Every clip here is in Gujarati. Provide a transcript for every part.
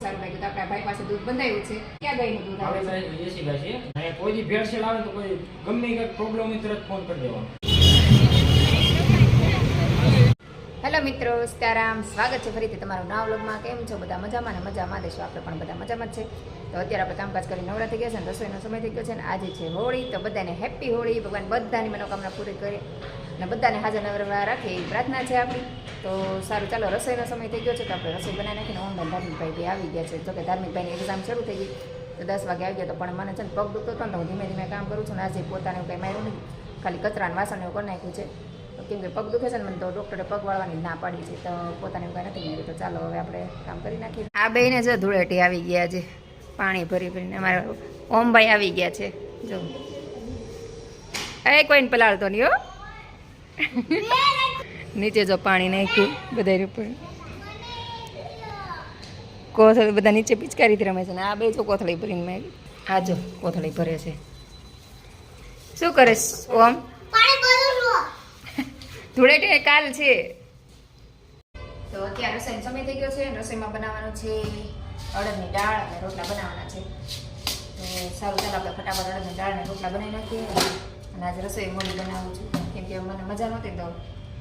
સારું લાગ્યું આપણા ભાઈ પાસે દૂધ બંધાયું છે. ક્યાં ગાયનું દૂધ? આવે છે એસી ગાય છે. કોઈ આવે તો કોઈ ગમે પ્રોબ્લેમ તરત ફોન કરી દેવાનો. હેલો મિત્રો, સીતારામ. સ્વાગત છે ફરીથી તમારું નવા વ્લોગમાં. કેમ છો? બધા મજામાં ને મજામાં. દેશો આપણે પણ બધા મજામાં જ છે. તો અત્યારે આપણે કામકાજ કરી નવરા થઈ ગયા છે અને રસોઈનો સમય થઈ ગયો છે અને આજે છે હોળી. તો બધાને હેપી હોળી. ભગવાન બધાની મનોકામના પૂરી કરે અને બધાને હાજર નવરા રાખે એવી પ્રાર્થના છે આપણી. તો સારું, ચાલો રસોઈનો સમય થઈ ગયો છે તો આપણે રસોઈ બનાવી નાખીને ઓનલાઈન ધાર્મિકભાઈ બી આવી ગયા છે. જોકે ધાર્મિકભાઈની એક્ઝામ શરૂ થઈ ગઈ. તો દસ વાગે આવી ગયા તો પણ મને છે ને પગ દુખતો હતો ને હું ધીમે ધીમે કામ કરું છું ને આજે પોતાને કંઈ માર્યું નહીં. ખાલી કચરાને વાસણ એવું કરી નાખ્યું છે. કેમ કે પગ દુખે છે ને મને તો ડૉક્ટરે પગ વાળવાની ના પાડી છે, તો પોતાને કાંઈ નથી મળ્યું તો ચાલો હવે આપણે કામ કરી નાખીએ. આ બેને જો ધૂળેટી આવી ગયા છે, પાણી ભરી ભરીને. અમારા ઓમભાઈ આવી ગયા છે, જો. એ કોઈને પલાળતો નહીં હો. નીચે જો પાણી નાખ્યું બધા ઉપર. કોથળી બધા નીચે પિચકારીથી રમે છે ને, આ બે જો કોથળી ભરીને મેં આ જો કોથળી ભરે છે. શું કરે ઓમ? ધૂળેટી કાલ છે. તો અત્યારે રસોઈનો સમય થઈ ગયો છે રસોઈમાં બનાવવાનું છે અડદની દાળ અને રોટલા બનાવવાના છે. તો સારું, ચાલો આપણે ફટાફટ અડદની દાળ અને રોટલા બનાવી નાખીએ અને આજે રસોઈ મોડી બનાવું છું. કેમ કે મને મજા નહોતી તો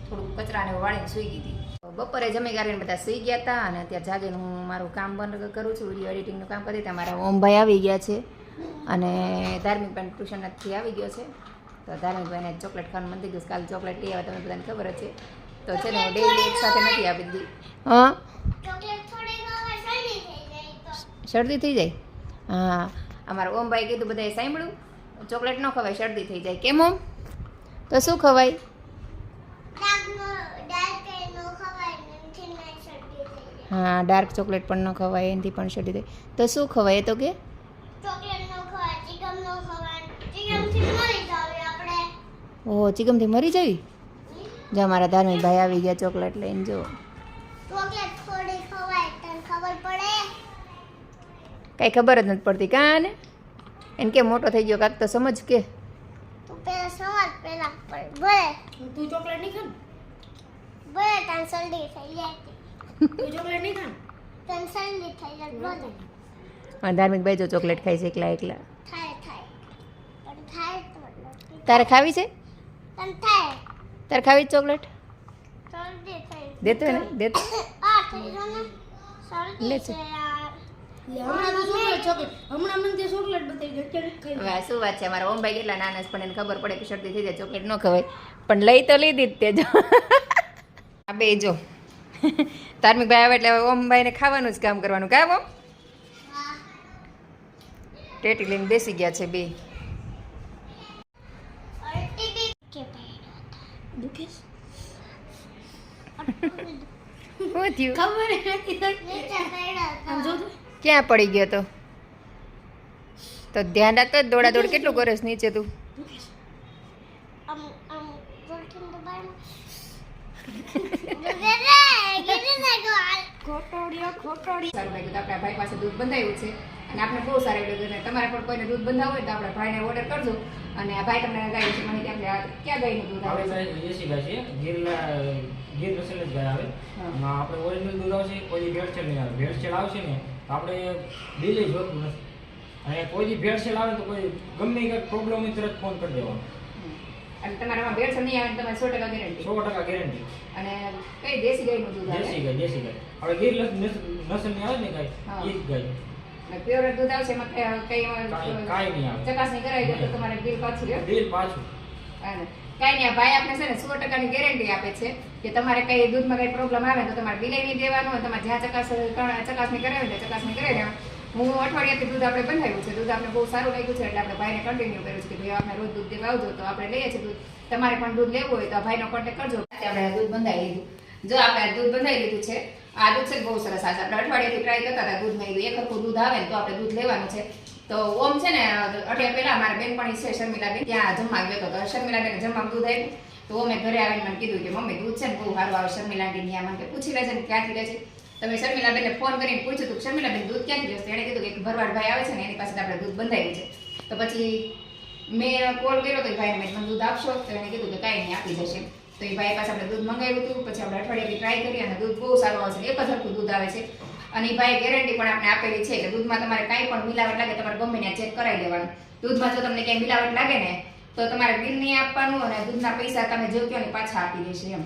થોડુંક કચરાને વાળીને સૂઈ ગઈ હતી. બપોરે જમી ગાળીને બધા સૂઈ ગયા હતા અને અત્યારે જાગીને હું મારું કામ બંધ કરું છું વીડિયો એડિટિંગનું કામ કરી. ત્યાં મારા ઓમભાઈ આવી ગયા છે અને ધાર્મિક પણ ટ્યુશનથી આવી ગયો છે. તો ધાર્મિકભાઈને ચોકલેટ ખાવાનું મન થઈ ગયું કાલે ચોકલેટ લઈ આવ્યા તમને બધાને ખબર છે. તો છે ને હું ડેલી એક સાથે નથી આપી દીધી. હા? શરદી થઈ જાય હા. અમારા ઓમભાઈ કીધું બધાએ સાંભળ્યું. ચોકલેટ ન ખવાય શરદી થઈ જાય. કેમ ઓમ? તો શું ખવાય? હા ડાર્ક ચોકલેટ પણ ન ખવાય એનાથી પણ શરદી થાય તો શું ખવાય એ તો કે? ઓહો ચિકમથી મરી જવી જો અમારા ધાર્મિક ભાઈ આવી ગયા ચોકલેટ લઈને જો. કઈ ખબર જ નથી પડતી. કાં ને એને કે મોટો થઈ ગયો કાક તો સમજ કે. તું ચોકલેટ નહીં ખાન? તું ચોકલેટ નહીં ખાન? હા ધાર્મિક ભાઈ જો ચોકલેટ ખાય છે એકલા એકલા. તારે ખાવી છે? પણ થાય. તારે ખાવી ચોકલેટ? શરદી થઈ. દેતો ને દેતો? આ થઈ ગયો ને. શરદી લે છે. યાર. હમણાં તો ચોકલેટ ચોકલેટ? હમણાં મને તે ચોકલેટ બતાવી દે અત્યારે ખાઈ હવે આ શું વાત છે? અમારા ઓમભાઈ કેટલા નાના એને ખબર પડે કે શરદી થઈ જાય ચોકલેટ ન ખવાય. પણ લઈ તો લીધી જ તે જો. આ બે જો. ધાર્મિક ભાઈ આવે એટલે હવે ઓમભાઈને ખાવાનું જ કામ કરવાનું. કામ ઓમ ટેટી લઈને બેસી ગયા છે બે અલ્ટી બી કે પહેર્યો શું થયું ખબર નથી. ક્યાં પડી ગયો તો? તો ધ્યાન રાખતો જ દોડા દોડ કેટલું કરે છે નીચે તું? ખોટોડિયો ખોટોડિયો. સારું ભાઈ તો આપણા ભાઈ પાસે દૂધ બંધાયું છે. અને આપણે બહુ સારી લાગ્યું અને તમારે પણ કોઈને દૂધ બંધાવ હોય તો આપણે ભાઈને ઓર્ડર કરજો. અને આ ભાઈ તમને ગાય વિશે માહિતી આપણે ક્યાં ગાયનું દૂધ આવે છે? ગાય છે. ગીરના ગીર નસલ જ ગાય આવે. હા. આપણે ઓરિજિનલ દૂધ આવશે કોઈ ભેળસેળ નહીં આવે. ભેળસેળ આવશે ને તો આપણે દિલે જોતું નથી. અને કોઈ દી ભેળસેળ આવે તો કોઈ ગમે કંઈક પ્રોબ્લેમ હોય તરત ફોન કરી દેવાનો. અને તમારામાં ભેળસેળ નહીં આવે તમારે સો ટકા ગેરંટી સો ટકા ગેરંટી અને કઈ દેશી ગાયનું દૂધ આવે? દેશી ગાય દેશી ગાય. આપણે ગીર નસલની આવે ને ગાય એ જ ગાય. પ્યોર દૂધ આવશે એમાં કઈ- કઈ કાંઈ કાંઈ નહીં આવે. ચકાસણી કરાવી દો તો તમારે બિલ પાછું રહ્યો. બિલ પાછું. અને નહીં ભાઈ આપણે છે ને સો ટકાની ગેરંટી આપે છે કે તમારે કઈ દૂધમાં કઈ પ્રોબ્લેમ આવે તો તમારે બિલે નહીં દેવાનું તમારે જ્યાં ચકાસ ચકાસણી કરાવી હોય ચકાસણી કરાવી દેવાનું. હું અઠવાડિયાથી દૂધ આપણે બનાવ્યું છે. દૂધ આપણે બહુ સારું લાગ્યું છે એટલે આપણે ભાઈને કન્ટિન્યુ કર્યું છે કે ભાઈ આપણે રોજ દૂધ દેવા આવજો તો આપણે લઈએ છીએ દૂધ. તમારે પણ દૂધ લેવું હોય તો આ ભાઈનો કોન્ટેક્ટ કરજો. આપણે દૂધ બંધાવી લીધું. જો આપણે દૂધ બંધાવી લીધું છે આ દૂધ છે બહુ સરસ આજે આપણે અઠવાડિયાથી ટ્રાય કરતા હતા દૂધ નહીં એક વખત દૂધ આવે તો આપણે દૂધ લેવાનું છે. તો ઓમ છે ને અઠવાડિયા પહેલા મારા બેનપણી છે શર્મિલાબેન, ત્યાં જમવા ગયો હતો શર્મિલાબેન જમવા દૂધ આપ્યું. તો મેં ઘરે આવીને મને કીધું કે, મમ્મી, દૂધ છે ને બહુ સારું આવે શર્મિલા આંટી ત્યાં મને પૂછી લેજે ને ક્યાંથી લે છે? તમે શર્મિલાબેનને ફોન કરીને પૂછ્યું હતું શર્મિલાબેન, દૂધ ક્યાંથી લેશે એણે કીધું કે ભરવાડ ભરવાડભાઈ આવે છે ને, એની પાસે આપણે દૂધ બંધાવ્યું છે. તો પછી મેં કોલ કર્યો તો ભાઈ મેં દૂધ આપશો? તો એણે કીધું કે, કાંઈ નહીં, આપી જશે. તો એ ભાઈ પાસે આપણે દૂધ મંગાવ્યું હતું, પછી આપણે અઠવાડિયાથી ટ્રાય કરી અને દૂધ બહુ સારું આવે છે એક જ દૂધ આવે છે. અને એ ભાઈ ગેરંટી પણ આપણે આપેલી છે કે દૂધમાં તમારે કાંઈ પણ મિલાવટ લાગે, તમારે ગમે ત્યાં ચેક કરાવી લેવાનું. દૂધમાં જો તમને ક્યાંય મિલાવટ લાગે ને, તો તમારે બિલ નહીં આપવાનું અને દૂધના પૈસા તમે જો કહો ને પાછા આપી દેશે એમ.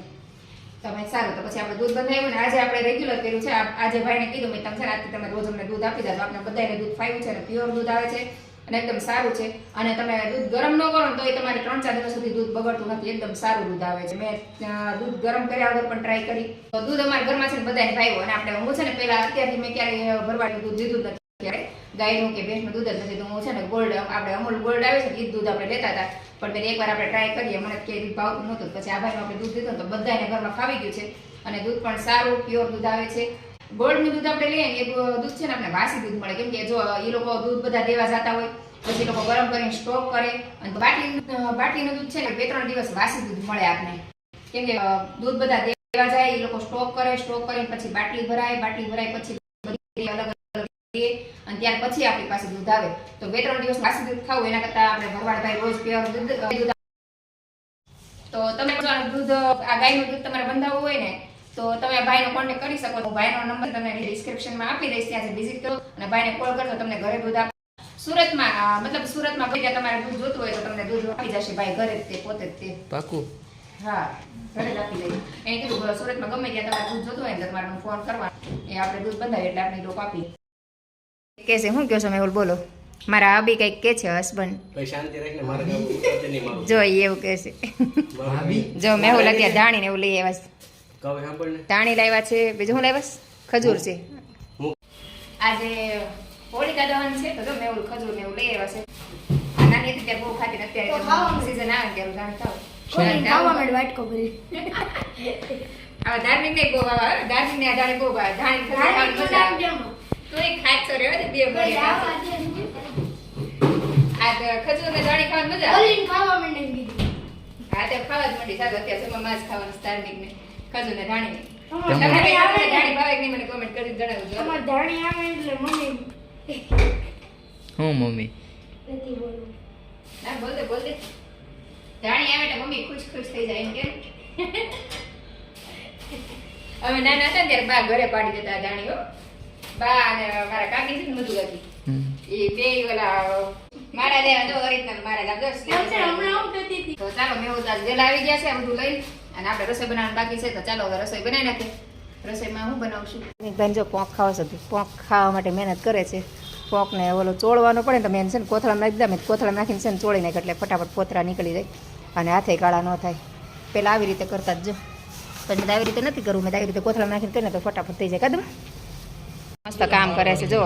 તમે સારું, તો પછી આપણે દૂધ બંધાવ્યું ને, આજે આપણે રેગ્યુલર કર્યું છે. આજે ભાઈને કીધું, મેં તમે છે ને તમે રોજ અમને દૂધ આપી દો આપણે બધાને દૂધ ફાવ્યું છે અને પ્યોર દૂધ આવે છે. અને એકદમ સારું છે. અને તમે દૂધ ગરમ ન કરો તો એ તમારે ત્રણ ચાર દિવસ સુધી દૂધ બગડતું નથી. એકદમ સારું દૂધ આવે છે. મેં દૂધ ગરમ કર્યા વગર પણ ટ્રાય કરી. તો દૂધ અમારા ઘરમાં છે બધાને ભાઈઓ. અને આપણે હું છે ને પહેલા અત્યારથી મેં ક્યારેય ભરવાડ્યું દૂધ લીધું નથી. ત્યારે ગાયનું કે ભેંસનું દૂધ જ નથી. તો હું છે ને ગોલ્ડ, આપણે અમૂલ ગોલ્ડ આવે છે એ દૂધ આપણે લેતા હતા. પણ મેં એકવાર આપણે ટ્રાય કરીએ. મને કે દૂધ ભાવતું નહોતું. પછી આ ભાઈનું આપણે દૂધ લીધું તો બધાને ઘરમાં ફાવી ગયું છે. અને દૂધ પણ સારું પ્યોર દૂધ આવે છે. ગોલ્ડનું દૂધ આપણે લઈએ એ દૂધ છે ને આપણે વાસી દૂધ મળે. કેમ કે જો એ લોકો દૂધ બધા દેવા જતા હોય, પછી લોકો ગરમ કરીને સ્ટોક કરે. અને બાટલી, બાટલીનું દૂધ છે ને બે ત્રણ દિવસ વાસી દૂધ મળે આપણે કેમ કે દૂધ બધા દેવા જાય એ લોકો સ્ટોક કરે, સ્ટોક કરીને પછી બાટલી ભરાય બાટલી ભરાય પછી બધી અલગ અને ત્યાર પછી આપણી પાસે દૂધ આવે. તો બે ત્રણ દિવસ વાસી દૂધ ખાવું, એના કરતા આપણે ભરવાડભાઈ રોજ પ્યોર દૂધ તો તમે દૂધ, આ ગાયનું દૂધ તમારે બંધાવવું હોય ને તો તમે ભાઈનો કોન્ટેક્ટ કરી શકો. છો ભાઈનો નંબર તમને ડિસ્ક્રિપ્શનમાં આપી દઈશ. ત્યાં વિઝિટ કરો અને ભાઈને કોલ કરજો. તમને ઘરે દૂધ આપ. સુરતમાં મતલબ સુરતમાં કોઈ તમારે દૂધ જોતું હોય તો તમને દૂધ આપી જશે. ભાઈ ઘરે તે પોતે જ તે. પાકું? હા ઘરે જ આપી દઈએ. એને કીધું સુરતમાં ગમે ત્યાં તમારે દૂધ જોતું હોય ને તો તમારે ફોન કરવા. એ આપણે દૂધ બંધાવીએ એટલે આપણે રોપ આપીએ. કે છે શું કહો છો મેહુલ? બોલો. મારા આબી કંઈક કે છે હસબન્ડ ભાઈ શાંતિ રાખીને મારે કામ ઉતરતે નહીં મારું. જો એવું કે છે. જો મેહુલ અત્યારે ધાણીને એવું લઈ આવ્યા છે. ધાણી લાવ્યા છે. બીજું હું લાવ્યા? ખજૂર છે. આજે હોળીકા દહન છે. તો જો મેહુલ ખજૂર ને એવું લઈ આવ્યા છે. નાની હતી ત્યારે બહુ ખાતી અત્યારે. સીઝન આવે ત્યારે ધાણી ખાવ ખાવા માંડ વાટકો ભરી. આવા ધાર્મિક ને બહુ ધાર્મિક ને આ બહુ ધાણી ખજૂર ખાવાની મજા આવે. તું એ ખાટ છો દે બે ભરી આ ખજૂર ને ધાણી ખાવાની મજા ખાવા માંડ હા તે ખાવા જ માંડી. સારું અત્યારે સમયમાં જ ખાવાનું ધાર્મિક ને. ને ધાણી ધાણી આવે. ધાણી ભાવે કે મને કોમેન્ટ કરી જણાવજો. અમારે ધાણી આવે એટલે મમ્મી. હું મમ્મી? નથી બોલવું. ના બોલ દે બોલ દે. જાણી આવે એટલે મમ્મી ખુશ ખુશ થઈ જાય એમ કેમ અમે નાના હતા ત્યારે બા ઘરે પાડી દેતા ધાણીઓ બા અને મારા કાકી છે ને કાકી. એ બે ઓલા મારા લેવા જો મારા લા દસ એમ છે, હમણાં આવું કહેતી હતી. તો ચાલો મેં ઉતાર આવી ગયા છે બધું લઈ અને આપણે રસોઈ બનાવવાનું બાકી છે તો ચાલો હવે રસોઈ બનાવી નાખીએ. રસોઈમાં જો પોંક ખાવા છે પોંક ખાવા માટે મહેનત કરે છે. પોંકને ઓલો ચોળવાનો પડે ને તો મેં છે ને કોથળામાં નાખી દીધા, મેં કોથળામાં નાખીને ચોળી નાખ, એટલે ફટાફટ પોતરા નીકળી જાય અને હાથે કાળા ન થાય. પહેલાં આવી રીતે કરતા જ જો. પણ આવી રીતે નથી કરવું મેં આવી રીતે કોથળા નાખીને કરીને તો ફટાફટ થઈ જાય કાદમ મસ્ત કામ કરે છે, જો.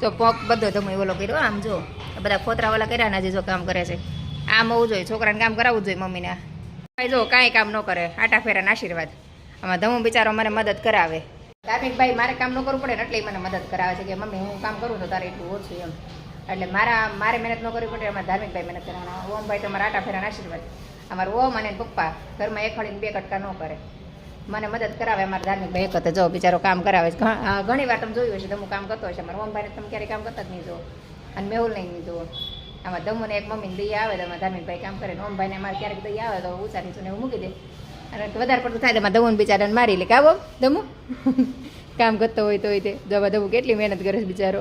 જો પોંક બધો તમે ઓલો કર્યો, આમ જો. બધા ફોતરા વાળા કર્યા ને આજે જો કામ કરે છે. આમ હોવું જોઈએ, છોકરાને કામ કરાવવું જોઈએ મમ્મીને. ભાઈ જો કાંઈ કામ ન કરે, આટા ફેરાના આશીર્વાદ. આમાં ધમુ બિચારો મને મદદ કરાવે. ધાર્મિક ભાઈ મારે કામ ન કરવું પડે ને એટલે મને મદદ કરાવે છે કે, મમ્મી, હું કામ કરું તો તારે એટલું ઓછું એમ. એટલે મારા, મારે મહેનત ન કરવી પડે એમાં ધાર્મિક ભાઈ મહેનત કરવાના. ઓમ ભાઈ, તમારા આટા ફેરાના આશીર્વાદ. અમારા ઓમ અને પપ્પા ઘરમાં એક હળીને બે કટકા ન કરે. મને મદદ કરાવે અમારા ધાર્મિક ભાઈ એક હતો જો બિચારો કામ કરાવે છે. ઘણી વાર તમે જોયું હશે તમે કામ કરતો હશે. મારા ઓમભાઈને તમે ક્યારેય કામ કરતા જ નહીં જુઓ. અને મેહુલ નહીં જુઓ. આમાં ધમુને એક મમ્મીને દઈ આવે તો ધાર્મિક ભાઈ કામ કરે ને ઓમભાઈને અમારે ક્યારેક દઈ આવે તો ઊંચા નીચું એવું મૂકી દે. અને વધારે પડતું થાય તો એમાં ધમુને બિચારાને મારી લે. કાવો ધમુ કામ કરતો હોય તો તે. જવા ધમુ કેટલી મહેનત કરે છે બિચારો.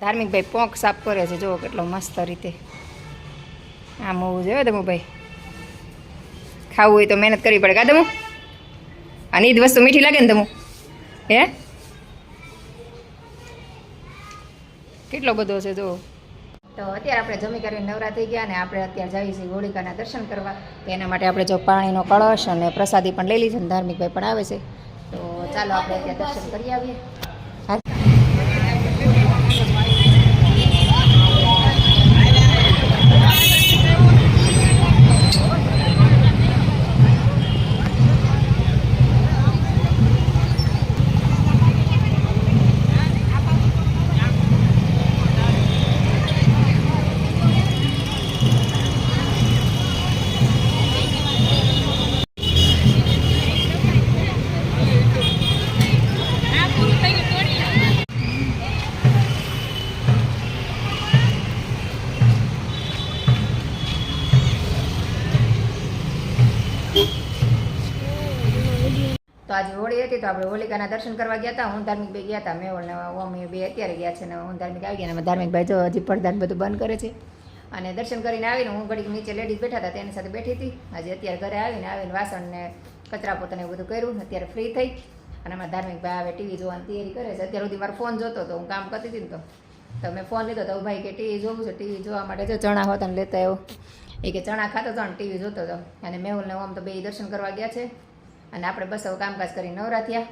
ધાર્મિક ભાઈ પોંક સાફ કરે છે. જુઓ કેટલો મસ્ત રીતે. આમ હોવું જોઈએ દમુભાઈ. ખાવું હોય તો મહેનત કરવી પડે. કા દમુ? અને એ જ વસ્તુ મીઠી લાગે ને તમુ હે? કેટલો બધો છે જો તો અત્યારે આપણે જમી કરીને નવરા થઈ ગયા અને આપણે અત્યારે જઈએ છીએ હોળિકાના દર્શન કરવા. તો એના માટે આપણે જો પાણીનો કળશ અને પ્રસાદી પણ લઈ લીધી ધાર્મિકભાઈ પણ આવે છે. તો ચાલો આપણે અત્યારે દર્શન કરી આવીએ. હતી તો આપણે હોલિકાના દર્શન કરવા ગયા હતા, હું ધાર્મિક ભાઈ ગયા હતા, મેં મમ્મી બે અત્યારે ગયા છે ને હું ધાર્મિક આવી ગયા ને ધાર્મિક ભાઈ જો હજી પડદાન બધું બંધ કરે છે. અને દર્શન કરીને આવીને હું ઘડીક નીચે લેડીઝ બેઠા હતા, તેની સાથે બેઠી હતી. આજે અત્યારે ઘરે આવીને આવીને વાસણ ને કચરા પોતાને એવું બધું કર્યું અત્યારે ફ્રી થઈ. અને અમારા ધાર્મિક ભાઈ હવે ટીવી જોવાની તૈયારી કરે છે. અત્યાર સુધી મારો ફોન જોતો હતો, હું કામ કરતી હતી ને તો. તો મેં ફોન લીધો તો ભાઈ કે ટીવી જોવું છે ટીવી જોવા માટે જો ચણા હોતા ને લેતા આવ્યો એ કે ચણા ખાતો હતો ને ટીવી જોતો હતો. અને મેહુલને ઓમ તો બે દર્શન કરવા ગયા છે. અને આપણે બસ હવે કામકાજ કરી નવરા થયા.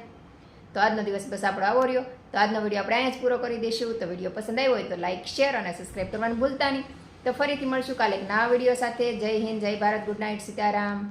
તો આજનો દિવસ બસ આપણો આવો રહ્યો. તો આજનો વીડિયો આપણે અહીંયા જ પૂરો કરી દઈશું. તો વીડિયો પસંદ આવ્યો હોય તો લાઇક શેર અને સબસ્ક્રાઈબ કરવાનું ભૂલતા નહીં. તો ફરીથી મળશું કાલે એક નવા વીડિયો સાથે. જય હિન્દ, જય ભારત, ગુડ નાઇટ, સીતારામ.